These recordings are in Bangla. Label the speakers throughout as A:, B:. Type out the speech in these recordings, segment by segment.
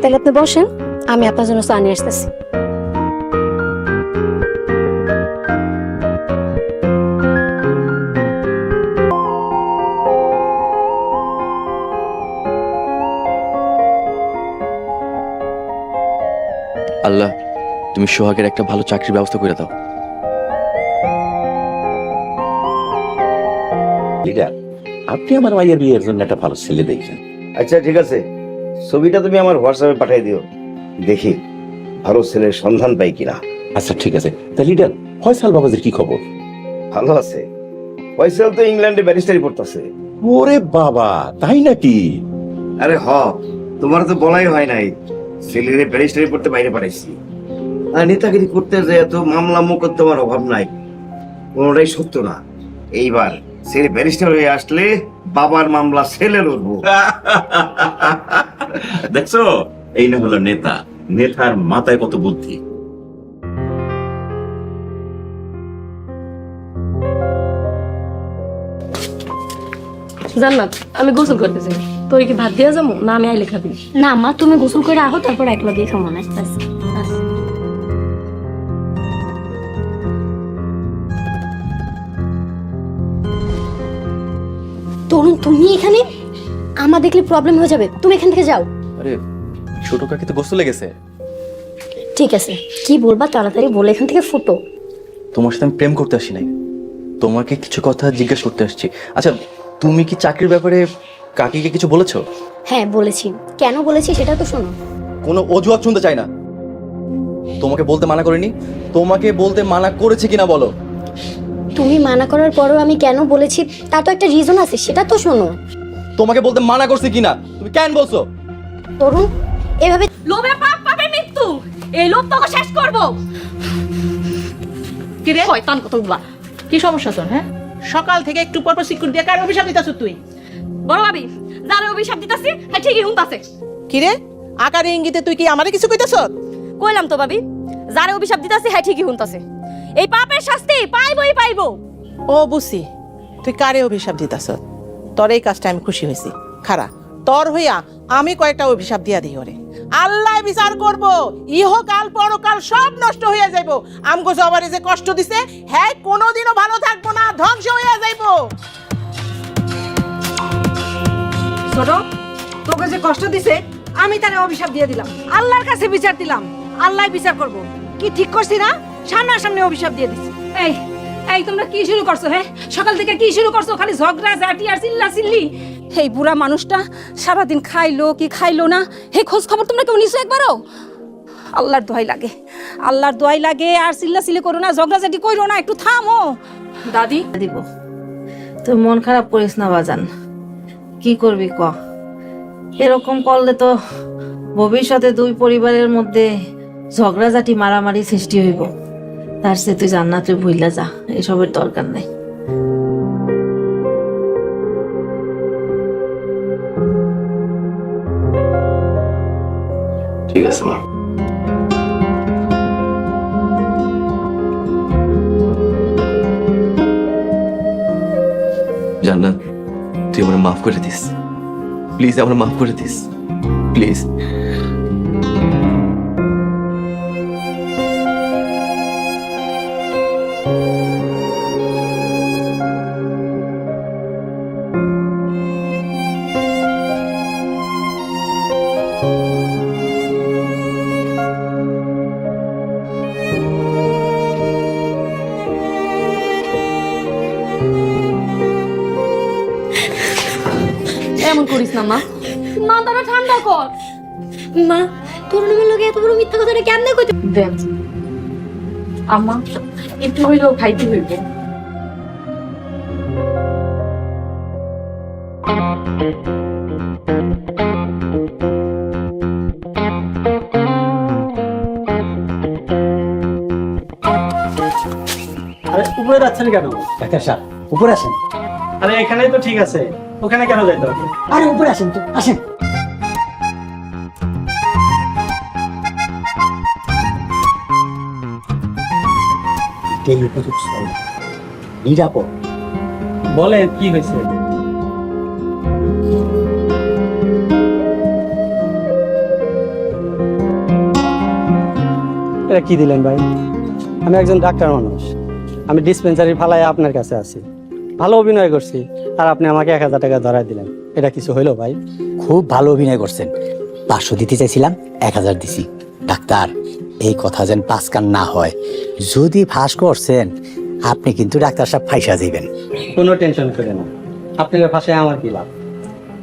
A: তাহলে আপনি বসেন আমি আপনার জন্য চা নিয়ে আসতেছি।
B: আল্লাহ তুমি সোহাগের একটা ভালো চাকরির ব্যবস্থা করে দাও।
C: লিডার আপনি আমার মাইয়ের বিয়ের জন্য একটা ভালো ছেলে দেখছেন
D: আচ্ছা ঠিক আছে। ছবিটা তুমি আমার হোয়াটসঅ্যাপে পাঠিয়ে দিও। দেখি ভালো ছেলের সন্ধান পাই কিনা।
C: আচ্ছা ঠিক আছে। তা লিডার ফয়সাল বাবাজির কি খবর?
D: ভালো আছে। ফয়সাল তো ইংল্যান্ডে ব্যারিস্টারি পড়তেছে
C: ওরে বাবা তাই নাকি?
D: আরে হ তোমার তো বলাই হয় নাই। ছেলেরে ব্যারিস্টারি পড়তে বাইরে পাঠাইছি। আর নেতাগিরি করতে যে এত মামলা মোকদ্দমার অভাব নাই কোনোটাই সত্য না। এইবার ছেলে ব্যারিস্টার হয়ে আসলে বাবার মামলা ছেলে লড়বো।
C: দেখছ? এই না হলো নেতা। নেতার মাথায় কত বুদ্ধি।
E: জান্নাত আমি গোসল করতেছি তোর কি ভাত দিয়া যাব? না আমি আইলে খাবি।
A: না মা তুমি গোসল করে আহো তারপর একলা দিয়ে খাব না? তরুণ তুমি এখানে? আমা দেখলে প্রবলেম হয়ে যাবে। তুমি এখান থেকে যাও।
B: আরে ছোট কাকি তো গোসল লেগেছে
A: ঠিক আছে। কি বলবা তাড়াতাড়ি বলে এখান থেকে ফুটো।
B: তোমার সাথে আমি প্রেম করতে আসি নাই। তোমাকে কিছু কথা জিজ্ঞেস করতে আসছি। আচ্ছা তুমি কি চাকরির ব্যাপারে কাকিকে কিছু বলেছ?
A: হ্যাঁ বলেছি। কেন বলেছি সেটা তো শোনো।
B: কোনো অজুহাত শুনতে চাই না। তোমাকে বলতে মানা করিনি। তোমাকে বলতে মানা করেছে কিনা বলো।
A: তুমি মানা করার পরও আমি কেন বলেছি তা তো একটা রিজন আছে সেটা তো শোনো।
B: তোমাকে বলতে মানা করছে কিনা? তুমি কেন বলছো?
A: তরুণ এভাবে
E: লোভে পাপ পাপে মৃত্যু। এই লোভ তোকে শেষ করব। কি রে? শয়তান কতগুলা
F: কি সমস্যা তোর হ্যাঁ? সকাল থেকে একটু পর পর সিকিউর দিয়ে কার অভিশাপ দিতেছ তুই।
E: বড় ভাবি যারে অভিশাপ দিতাছি হ্যাঁ ঠিকই হুনতাছে
F: কি রে? আকারে ইঙ্গিতে তুই কি আমারে কিছু কইতাছ?
E: কইলাম তো ভাবি যারে অভিশাপ দিতাছি হ্যাঁ ঠিকই হুনতাছে এই পাপের শাস্তি পাইবই পাইবো।
F: ও বুঝছি তুই কারে অভিশাপ দিতেছ? তোর এই কাজটা আমি খুশি হয়েছি। খারা, তোর হইয়া আমি কয়েকটা অভিশাপ দিয়া দিই ওরে। আল্লাহ বিচার করব, ইহকাল পরকাল সব নষ্ট হইয়া যাইব। আমগো জবারে যে কষ্ট দিছে হ্যাঁ কোনোদিনও ভালো থাকব না, ধ্বংস হইয়া যাইব।
G: ছোট তোকে যে কষ্ট দিছে, আমি তারে অভিশাপ দিয়ে দিলাম। আল্লাহর কাছে বিচার দিলাম। আল্লাহ বিচার করব। কি ঠিক করছি না? সামনাসামনি অভিশাপ দিয়ে দিছি। এই। এই তোমরা কি শুরু করছ হ্যাঁ? সকাল থেকে কি শুরু করছ? খালি ঝগড়া ঝাঁটি আর চিল্লা চিল্লি? এই বুড়া মানুষটা সারাদিন খাইলো কি খাইলো না? হে খোঁজ খবর তোমরা কেউ নিছো একবারও? আল্লাহর দোয়াই লাগে আল্লাহর দোয়াই লাগে আর চিল্লা চিল্লি করো না ঝগড়া ঝাঁটি করো না একটু থামো। দাদি?
H: দিব। তুই মন খারাপ করিস না বাজান। কি করবি ক? এরকম করলে তো ভবিষ্যতে দুই পরিবারের মধ্যে ঝগড়াঝাটি মারামারি সৃষ্টি হইব। তার সে তুই জান্নাতে ভুইলা যা, এসবের দরকার নাই।
B: ঠিক আছে, মা। জান্নাত, তুই আমার মাফ করে দিস। প্লিজ আমার মাফ করে দিস। প্লিজ।
E: না মা। মাথাটা ঠান্ডা কর।
A: মা তরুণের লোকে এত বড় মিথ্যা কথাটা কেমনে কইতে
E: আমা একটু হইলেও খাইতে হইবে।
I: আরে উপরে যাচ্ছেন কেন? ডাক্তার সাহেব উপরে আসেন। আরে এখানেই তো ঠিক আছে। ওখানে কেন যাইতে হবে? আরে উপরে আসেন তো আসেন। নিরাপদ। বলে কি হয়েছে? এটা কি দিলেন ভাই? আমি একজন ডাক্তার মানুষ। আমি ডিসপেন্সারি ফালাই আপনার কাছে আছি। ভালো অভিনয় করছি। আর আপনি আমাকে এক হাজার টাকা ধরাই দিলেন। এটা কিছু হইল ভাই?
J: খুব ভালো অভিনয় করছেন। পাঁচশো দিতে চাইছিলাম এক হাজার দিছি। ডাক্তার এই কথা যেন পাঁচকান না হয়। যদি ফাঁস করছেন আপনি কিন্তু ডাক্তার সাহেব ফাইসা যাইবেন।
I: কোনো টেনশন করে না। আপনার ভাষায় আমার কি লাভ?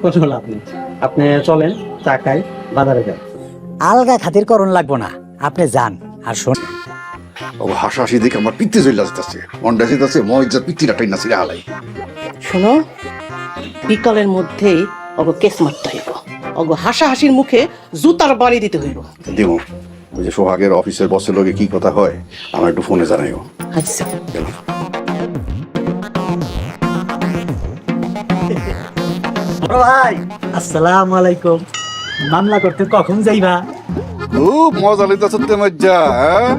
I: কোনো লাভ নেই। আপনি চলেন চা খাই বাজারে যান।
J: আলগা খাতির করণ লাগবো না। আপনি যান আর শোন।
K: ও হাসাহাসি দেখে আমার পিত্তি চলে আসতেছে মনটা যেতেছে মজা পিত্তিটা টাইনা ছিঁড়ে হালাই।
F: শোনো বিকালের মধ্যেই অগ কেস মারতে হইব। অগ হাসাহাসির মুখে জুতার বাড়ি দিতে হইব।
K: দিমু ওই যে সোহাগের অফিসের বসের লগে কি কথা হয় আমার একটু ফোনে জানাইও।
F: আচ্ছা।
J: ভাই আসসালামু আলাইকুম। মামলা করতে কখন যাইবা?
K: খুব মজা লইতেছ তে মজ্জা হ্যাঁ?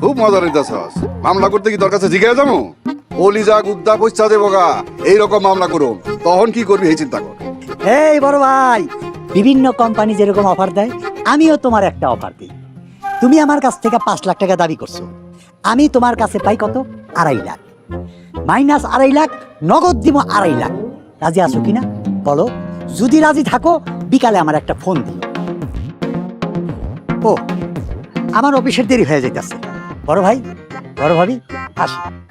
K: খুব মজা লইতেছ মামলা করতে কি তোর কাছে জিজ্ঞাসা যাব? যা গুদ্দা পয়সা দেবো গা এইরকম মামলা করুন তখন কি করবি এই চিন্তা কর।
J: এই বড় ভাই, বিভিন্ন কোম্পানি যেরকম অফার দেয়, আমিও তোমার একটা অফার দিই। তুমি আমার কাছ থেকে পাঁচ লাখ টাকা দাবি করছ। আমি তোমার কাছে পাই কত? আড়াই লাখ। মাইনাস আড়াই লাখ, নগদ দিব আড়াই লাখ। রাজি আছো কিনা? বলো। যদি রাজি থাকো, বিকালে আমার একটা ফোন দিও। ও, আমার অফিসের দেরি হয়ে যাইতেছে। বড় ভাই, বড় ভাবি, আসি।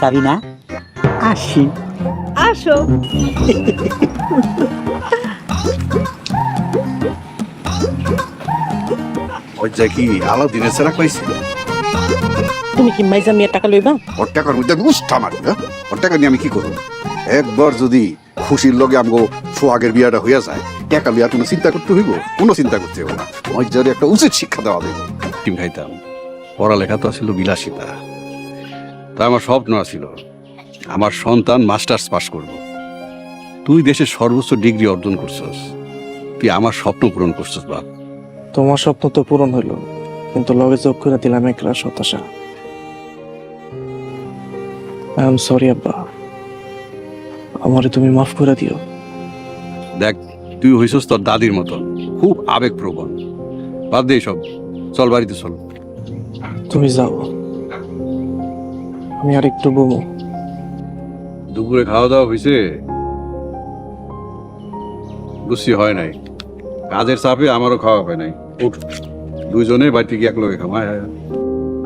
J: সাবিনা। আসি।
F: আসো।
K: কি আলাদিনের সেরা পাইছি?
F: তুমি কি মাইজা মেয়ের টাকা লইবা?
K: ওর টাকার মধ্যে মারি ওর টাকা নিয়ে আমি কি করব? একবার যদি খুশির লগে আমগো সোহাগের বিয়াটা হইয়া যায় টাকা লিয়া কোনো চিন্তা করতে হইব? কোনো চিন্তা করতে হইব না। মজ্জারে একটা উচিত শিক্ষা দেওয়া দেব
L: টিম খাইতাম। পড়ালেখা তো ছিল বিলাসিতা। তা আমার স্বপ্ন আছিল আমার সন্তান মাস্টার্স পাস করব। তুই দেশের সর্বোচ্চ ডিগ্রি অর্জন করছস। তুই আমার স্বপ্ন পূরণ করছস বাপ।
I: তোমার স্বপ্ন তো পূরণ হইল কিন্তু লগে যোগ করে দিলাম এক রাস হতাশা। আই এম সরি আব্বা। আমারে তুমি মাফ করে দিও।
L: দেখ তুই হইছস তোর দাদির মতন খুব আবেগপ্রবণ। বাদ দে সব চল বাড়িতে চল।
I: তুমি যাও। আমি আর একটু বমু
L: দুপুরে খাওয়া দাওয়া হয়েছে বুঝছি হয় নাই। কাজের চাপে আমারও খাওয়া হয় নাই। উঠ। দুইজনে বাড়িতে গিয়ে একলগে আয়,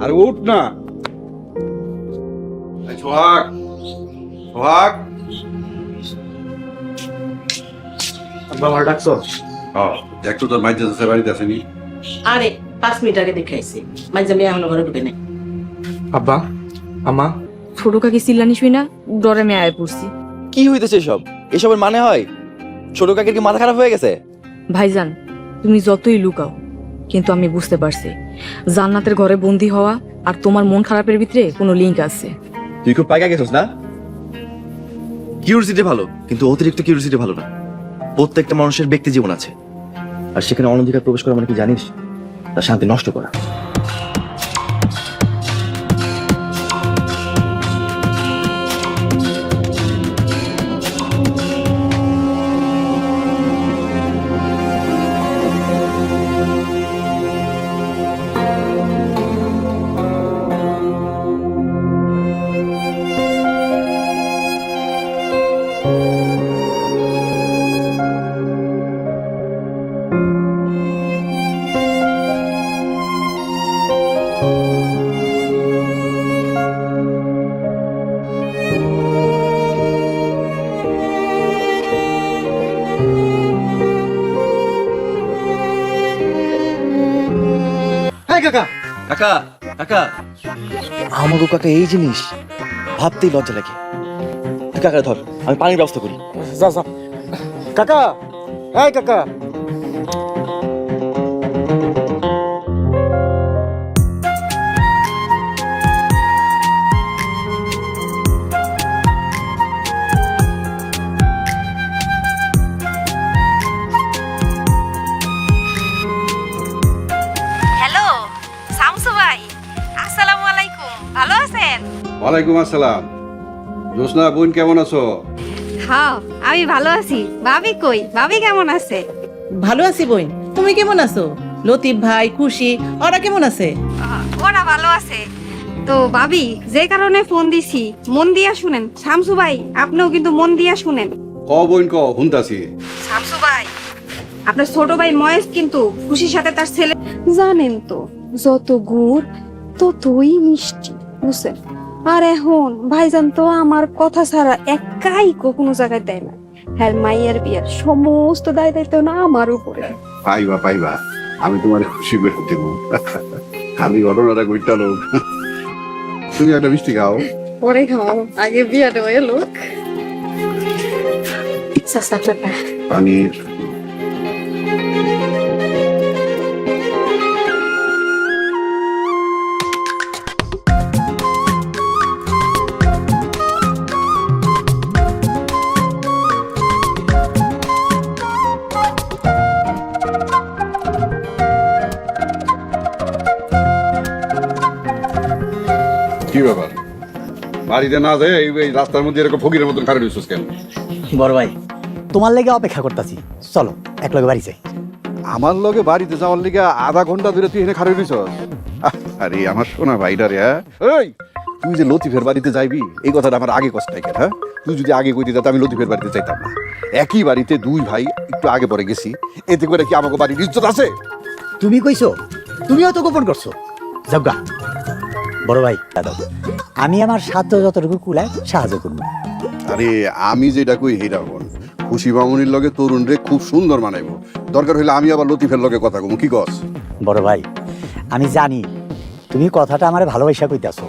L: আয়। উঠ না। সোহাগ। সোহাগ।
D: বাবা ডাকছো
L: হ্যাঁ দেখ তোর মাইজা আছে বাড়িতে আসেনি
F: আরে পাঁচ মিনিট আগে দেখে আইছি। মাইজা মেয়ে এখনও ঘরে ঢুকে নেই।
I: আব্বা? আমা
M: ছোট কাকি চিল্লানি শুই না ডরে মেয়ে আয় পড়ছি।
B: কি হইতেছে সব এসবের মানে হয়? ছোট কাকের কি মাথা খারাপ হয়ে গেছে?
M: ভাইজান তুমি যতই লুকাও কিন্তু আমি বুঝতে পারছি। জান্নাতের ঘরে বন্দি হওয়া আর তোমার মন খারাপের ভিতরে কোনো লিঙ্ক আছে।
B: তুই খুব পাইকা গেছিস না? কিউরিসিটি ভালো কিন্তু অতিরিক্ত কিউরিসিটি ভালো না। প্রত্যেকটা মানুষের ব্যক্তি জীবন আছে। আর সেখানে অনধিকার প্রবেশ করা মানে কি জানিস? তার শান্তি নষ্ট করা। কাকা কাকা। আমাকে কাকা এই জিনিস ভাবতেই লজ্জা লাগে। তুই কাকা ধর আমি পানির ব্যবস্থা করি।
I: যা যা। কাকা এই কাকা।
L: ওয়ালাইকুম আসসালাম। জোসনা বোন কেমন আছো?
M: হ্যাঁ আমি ভালো আছি। ভাবি কই? ভাবি কেমন আছে?
F: ভালো আছি বই তুমি কেমন আছো? লতিফ ভাই খুশি ওরা কেমন আছে?
N: ওরা ভালো আছে। তো ভাবি যে কারণে ফোন দিছি মন দিয়া শুনেন। শামসু ভাই আপনিও কিন্তু মন দিয়া শুনেন।
L: ক বইন ক হুনতাছি
N: শামসু ভাই আপনার ছোট ভাই মহেশ কিন্তু খুশির সাথে তার ছেলে জানেন তো যত গুড় ততই মিষ্টি বুঝছেন? আর এখন ভাইজান তো আমার কথা ছাড়া একাই কোনো জায়গায় দেয় না। হ্যাঁ মাইয়ার বিয়ার সমস্ত দায় দায়িত্ব না আমার উপরে।
L: পাইবা পাইবা। আমি তোমার খুশি করে দেব। খালি ঘটনাটা কইটা লোক তুমি একটা মিষ্টি খাও।
N: পরে খাও। আগে বিয়াটা হয়ে লোক।
L: পানির বাড়িতে না যায় এই এই রাস্তার মধ্যে এরকম ফকিরের মতন খারাপ হইছিস কেন?
J: বড় ভাই তোমার লেগে অপেক্ষা করতেছি। চলো এক লগে বাড়ি যাই।
L: আমার লগে বাড়িতে যাওয়ার লিগে আধা ঘণ্টা ধরে তুই এখানে খারাপ হইছিস আরে আমার সোনা ভাইটা রে হ্যাঁ? এই তুই যে লতিফের বাড়িতে যাইবি এই কথাটা আমার আগে কষ্ট কেন হ্যাঁ? তুই যদি আগে কইতে যাতে আমি লতিফের বাড়িতে যাইতাম না। একই বাড়িতে দুই ভাই একটু আগে পরে গেছি এতে করে কি আমাকে বাড়ির ইজ্জত আছে?
J: তুমি কইছো তুমিও তো গোপন করছ। জগা বড় ভাই দাদা। আমি আমার সাধ্য যতটুকু কুলায় সাহায্য করব।
L: আরে আমি যেটা কই হেরা বল খুশি মামুনির লগে তরুণ রে খুব সুন্দর মানাইব। দরকার হইলে আমি আবার লতিফের লগে কথা কম কি কস?
J: বড় ভাই আমি জানি তুমি কথাটা আমার ভালোবাসা কইতাছো।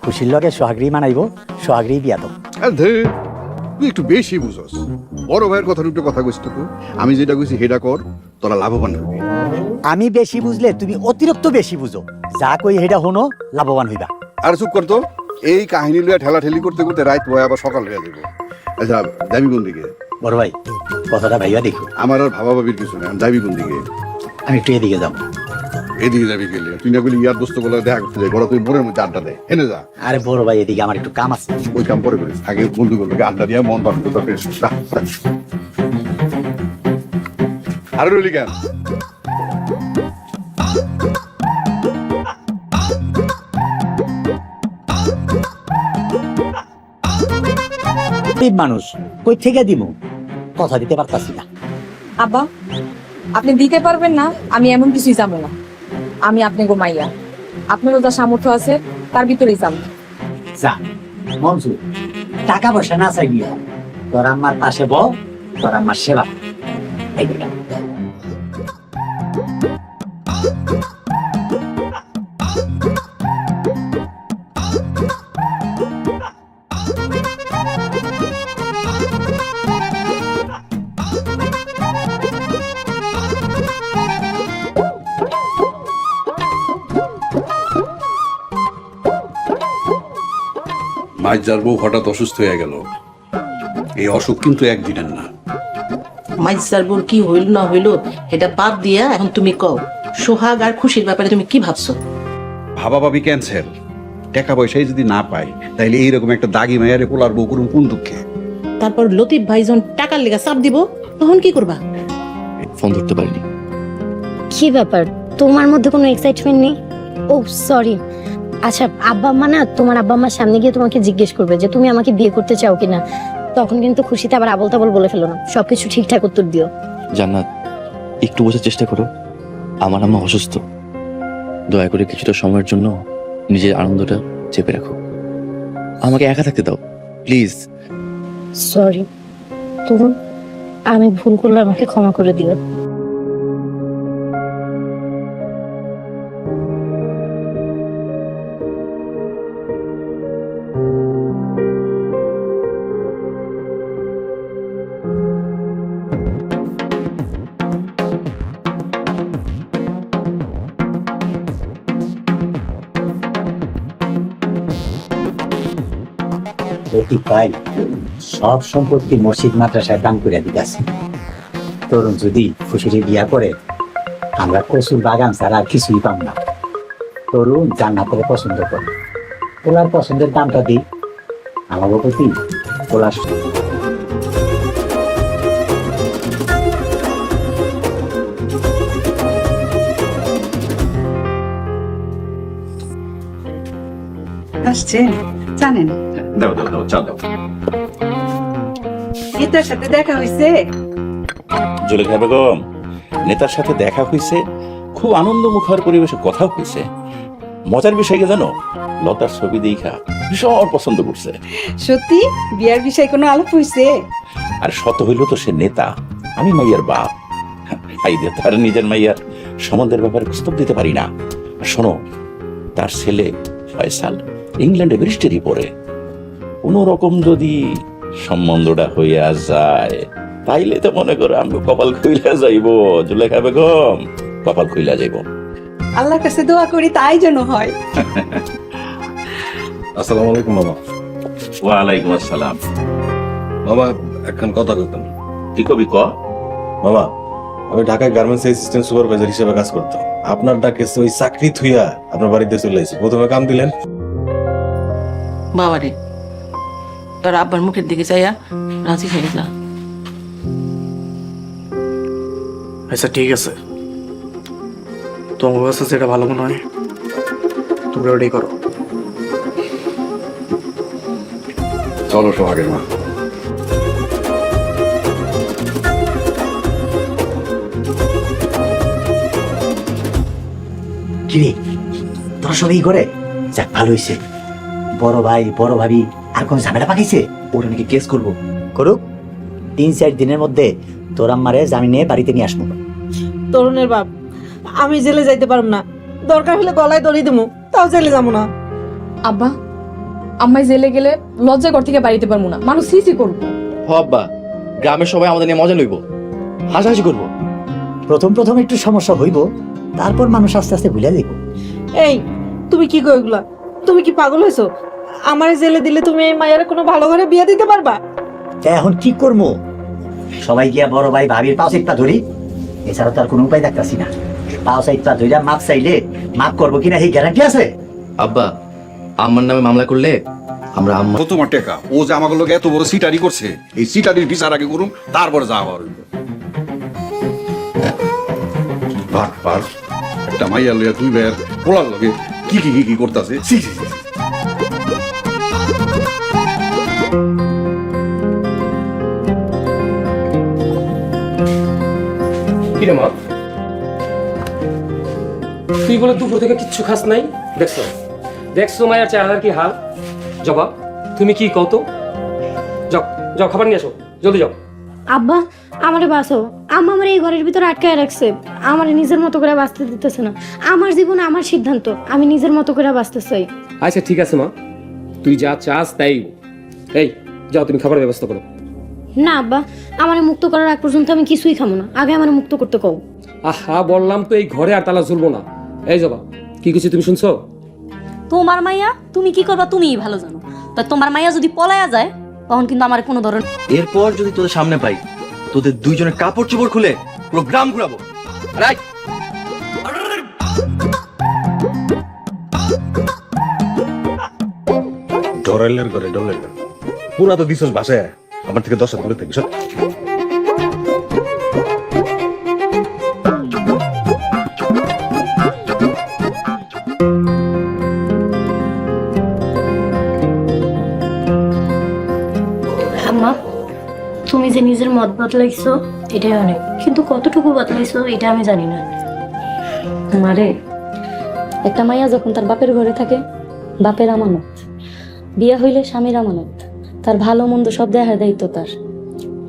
J: খুশির লগে সোহাগরি মানাইব সোহাগরি বিয়া দাও
L: তুই একটু বেশি বুঝস। বড় ভাইয়ের কথার উপরে কথা কইস তো আমি যেটা কইছি হেটা কর তোরা লাভবান হবি।
J: আমি বেশি বুঝলে তুমি অতিরিক্ত বেশি বুঝো। যা কই হেটা হনো লাভবান হইবা।
L: আর চুপ করতো এই কাহিনী লইয়া ঠেলা ঠেলি করতে করতে রাত বয় আবার সকাল হয়ে যাবে আচ্ছা যাবি কোন দিকে?
J: বড় ভাই কথাটা ভাইয়া দেখো।
L: আমার আর ভাবা ভাবির কিছু নেই যাবি কোন দিকে?
J: আমি একটু এদিকে যাব।
L: এদিকে যাবি গেলে। তুই না ইয়ার দোস্ত বলে দেখা করতে যাই বড় তুই মধ্যে আড্ডা দে। এনে যা।
J: আরে বড় ভাই এদিকে আমার একটু কাম আছে।
L: ওই কাম পরে করিস। আগে বন্ধু গুলোকে আড্ডা দিয়ে মন ভালো করতে পেরেছ আরে রইলি কেন?
J: গরিব মানুষ কই থেকে দিব কথা দিতে পারতাছি না।
M: আব্বা আপনি দিতে পারবেন না আমি এমন কিছুই জানব না। আমি আপনি গোমাইয়া আপনারও যা সামর্থ্য আছে, তার ভিতরেই যান।
J: যা টাকা পয়সা না চাই তোর আমার পাশে বল, তোর আমার সেবা। এই
L: মাইজার বউ হঠাৎ অসুস্থ হয়ে গেল। এই অসুখ কিন্তু একদিনের না।
O: মাইসার বোর কি হইল না হইল এটা বাদ দিয়া এখন তুমি কও। সোহাগ আর খুশির ব্যাপারে তুমি কি ভাবছ?
L: ভাবা ভাবি ক্যান্সার। টাকা পয়সাই যদি না পায় তাইলে এইরকম একটা দাগি মায়ারে পোলার বউ করুন কোন দুঃখে?
O: তারপর লতিফ ভাই যখন টাকার লেগা চাপ দিব তখন কি করবা?
B: ফোন ধরতে পারিনি।
A: কি ব্যাপার? তোমার মধ্যে কোনো এক্সাইটমেন্ট নেই? ও সরি আচ্ছা আব্বা আম্মা না তোমার আব্বা আম্মার সামনে গিয়ে তোমাকে জিজ্ঞেস করবে যে তুমি আমাকে বিয়ে করতে চাও কিনা। তখন কিন্তু খুশিতে আবার আবল তাবল বলে ফেলো না। সবকিছু ঠিকঠাক উত্তর দিও।
B: জান্নাত একটু বোঝার চেষ্টা করো। আমার আম্মা অসুস্থ। দয়া করে কিছুটা সময়ের জন্য নিজের আনন্দটা চেপে রাখো। আমাকে একা থাকতে দাও প্লিজ।
A: সরি তরুণ আমি ভুল করলে আমাকে ক্ষমা করে দিও।
J: এটি পাই সব সম্পত্তি মসজিদ মাদ্রাসায় দান করে দিতেছে। তরুণ যদি খুশিরে বিয়া করে, আমরা কচুর বাগান ছাড়া আর কিছুই পাম না। তরুণ জান্নাতের পছন্দ করে। ওলার পছন্দের দামটা দিই আমার প্রতি ওলার
P: জানেন।
C: দাও দাও দাও চা দাও।
P: নেতার সাথে দেখা হয়েছে
C: জুলেখা বেগম নেতার সাথে দেখা হয়েছে খুব আনন্দ মুখর পরিবেশে কথা হয়েছে মজার বিষয় কি জানো? লতার ছবি দেখা ভীষণ পছন্দ করছে।
P: সত্যি? বিয়ার বিষয়ে কোনো আলাপ হয়েছে
C: আর শত হইল তো সে নেতা আমি মাইয়ার বাপ। ভাই দিয়ে তার নিজের মাইয়ার সম্বন্ধের ব্যাপারে প্রস্তাব দিতে পারি না। শোনো তার ছেলে ফয়সাল ইংল্যান্ডে ব্রিস্টেরই পড়ে। কোন রকম যদি সম্বন্ধটা হইয়া যায় তাইলে তো মনে করো আমি কপাল খুইলা যাইব। জুলেখা বেগম কপাল খুইলা যাইব।
P: আল্লাহর কাছে দোয়া করি তাই যেন হয়।
Q: আসসালামু আলাইকুম মামা।
C: ওয়ালাইকুম আসসালাম।
Q: মামা এখন কথা করতাম
C: কি কবি ক?
Q: মামা আমি ঢাকায় গার্মেন্টস অ্যাসিস্ট্যান্ট সুপারভাইজার হিসেবে কাজ করতাম। আপনার ডাকে ওই চাকরি থুইয়া আপনার বাড়িতে চলে এসেছি প্রথমে কাম দিলেন?
F: বাবা বাবারে তোর আব্বার মুখের দিকে চাইয়া রাজি হয়ে গেলা।
K: আচ্ছা ঠিক আছে। তোমার কাছে যেটা ভালো মনে হয় তোমরা ওটাই করো।
Q: চলো সোহাগের মা।
J: কিরে তোরা সব এই করে যাক ভালো হয়েছে বড় ভাই বড় ভাবি আর কোন ঝামেলা পাকিয়েছে ওরা নাকি কেস করব। করুক তিন চার দিনের মধ্যে তোর আম্মারে জামিনে বাড়িতে নিয়ে আসব।
H: তরুণের বাপ আমি জেলে যাইতে পারব না। দরকার হলে গলায় দড়ি দেবো তাও জেলে যাব না।
M: আব্বা আম্মাই জেলে গেলে লজ্জা ঘর থেকে বাড়িতে পারব না। মানুষ সিসি করব।
B: আব্বা গ্রামের সবাই আমাদের নিয়ে মজা লইব। হাসাহাসি করব।
J: প্রথম প্রথম একটু সমস্যা হইব তারপর মানুষ আস্তে আস্তে ভুলে যাইব।
H: এই তুমি কি কো এগুলা? তুমি কি পাগল হয়েছো? আমার জেলে দিলে তুমি এই মায়ের কোনো ভালো ঘরে বিয়ে দিতে পারবা?
J: তা এখন কি করব? সবাই গিয়া বড় ভাই ভাবির পাও সাইডটা ধরি। এছাড়া তো আর কোনো উপায় দেখতাছি না। পাও সাইডটা ধরিয়া মাপ চাইলে মাপ করব কিনা এই গ্যারান্টি আছে?
B: আব্বা আমার নামে মামলা করলে আমরা আম্মা
L: ও তোমার টেকা। ও যে আমাকে লোক এত বড় সিটারি করছে এই সিটারির বিচার আগে করুন তারপরে যা হওয়ার হইব। ভাগ ভাগ একটা মাইয়া লইয়া দুই ভাইয়ের পোলার লগে কি কি কি কি করতেছে?
K: কিরে মা? তুই বলে দুপুর থেকে কিচ্ছু খাস নাই? দেখছ? দেখছ মায়ের চেহারার কি হাল? জবা তুমি কি কত যাও যাও খাবার নিয়ে আসো। জলদি যাও।
A: আব্বা আমারে বাসো আম্মা আমার এই ঘরের ভিতরে আটকায় রাখছে। আমার নিজের মতো করে বাঁচতে দিতেছে না। আমার জীবন আমার সিদ্ধান্ত। আমি নিজের মতো করে বাঁচতে চাই।
K: আচ্ছা ঠিক আছে মা। তুই যা চাস তাই। এই যাও তুমি খাবারের ব্যবস্থা করো।
A: না আব্বা আমার মুক্ত করার আগ পর্যন্ত আমি কিছুই খাব না। আগে আমার মুক্ত করতে কও।
K: আহা বললাম তো এই ঘরে আর তালা ঝুলবো না। এই জবা কি কিছু তুমি শুনছো?
R: তোমার মাইয়া তুমি কি করবা তুমিই ভালো জানো। তা তোমার মাইয়া যদি পলায়া যায় তখন কিন্তু আমার কোনো ধরনের
B: এরপর যদি তোদের সামনে পাই তোদের দুইজনের কাপড় চোপড় খুলে পুরো গ্রাম ঘুরাবো। রাইট?
Q: ডরাইলের করে ডরাইলের। পুরা তো দিছস বাসায়। আমার থেকে দশ হাত দূরে
A: আম্মা তুমি যে নিজের মত বদলাইছো এটাই অনেক। কিন্তু কতটুকু বদলাইছো এটা আমি জানি না।
R: মারে একটা মাইয়া যখন তার বাপের ঘরে থাকে বাপের আমানত। বিয়া হইলে স্বামীর আমানত। তার ভালো মন্দ সব দেখার দায়িত্ব তার।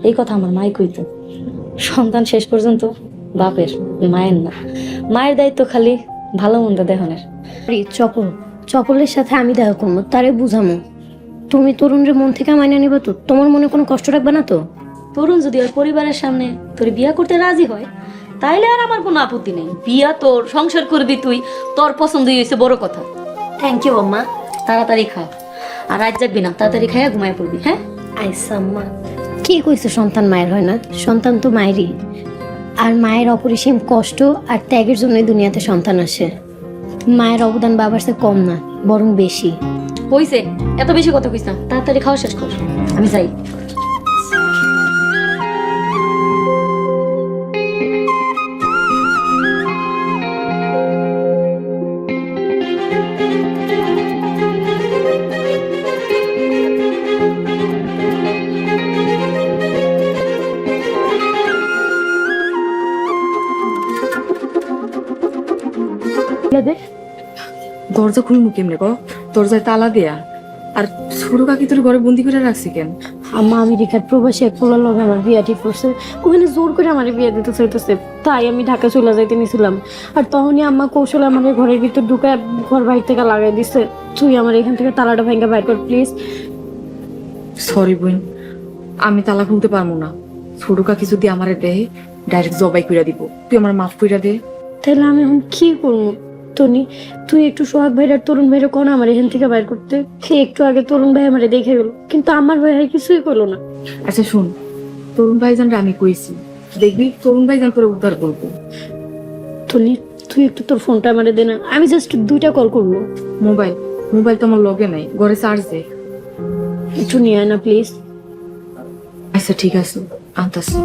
R: এই কথা আমার মাই কইতো। সন্তান শেষ পর্যন্ত বাপের মায়ের না। মায়ের দায়িত্ব খালি ভালো মন্দ দেহনের
A: চপল চপলের সাথে আমি দেখা করব তারে বুঝামো। তুমি তরুণের মন থেকে মাইনে নিবে তো তোমার মনে কোনো কষ্ট রাখবে না তো?
R: তরুণ যদি ওর পরিবারের সামনে তোর বিয়া করতে রাজি হয় তাইলে আর আমার কোনো আপত্তি নেই। বিয়া তোর সংসার করবি তুই তোর পছন্দই হয়েছে বড় কথা। থ্যাংক ইউ আম্মা তাড়াতাড়ি খা। আর রাত জাগবি না তাড়াতাড়ি খাইয়া ঘুমায় পড়বি হ্যাঁ?
A: আইসা আম্মা। কি কইছে সন্তান মায়ের হয় না? সন্তান তো মায়েরই। আর মায়ের অপরিসীম কষ্ট আর ত্যাগের জন্যই দুনিয়াতে সন্তান আসে। মায়ের অবদান বাবার চেয়ে কম না বরং বেশি।
R: হইছে এত বেশি কথা কইস না তাড়াতাড়ি খাওয়া শেষ কর। আমি যাই।
M: দরজা খুলমু কেমনে ক দরজায় তালা দেয়া। আর ছোট কাকি তোর ঘরে বন্দি করে রাখছি কেন?
S: আম্মা আমেরিকার প্রবাসী এক পোলার লগে আমার বিয়া ঠিক করছে। ওখানে জোর করে আমার বিয়ে দিতে চাইতেছে। তাই আমি ঢাকা চলে যাইতে নিছিলাম। আর তখনই আম্মা কৌশল আমার ঘরের ভিতর ঢুকে ঘর বাইর থেকে লাগাই দিছে। তুই আমার এখান থেকে তালাটা ভেঙে বাইর কর প্লিজ
M: সরি বোন। আমি তালা খুলতে পারব না। ছোট কাকি যদি আমারে দেয় ডাইরেক্ট জবাই কইরা দিব। তুই আমার মাফ কইরা দে।
S: তাহলে আমি এখন কি করব? টনি তুই একটু সোহাগ ভাইয়ের আর তরুণ ভাইয়ের কোন আমার এখান থেকে বাইর করতে। সে একটু আগে তরুণ ভাই আমারে দেখে গেল। কিন্তু আমার ভাই আর কিছুই করল না।
M: আচ্ছা শুন। তরুণ ভাইজানরা আমি কইছি দেখবি তরুণ ভাইজান করে উদ্ধার করব।
S: টনি তুই একটু তোর ফোনটা আমারে দে না। আমি জাস্ট দুইটা কল করব।
M: মোবাইল মোবাইল তো আমার লগে নাই ঘরে চার্জ দে।
S: একটু নিয়ে আয় না প্লিজ
M: আচ্ছা ঠিক আছে আনতাছি।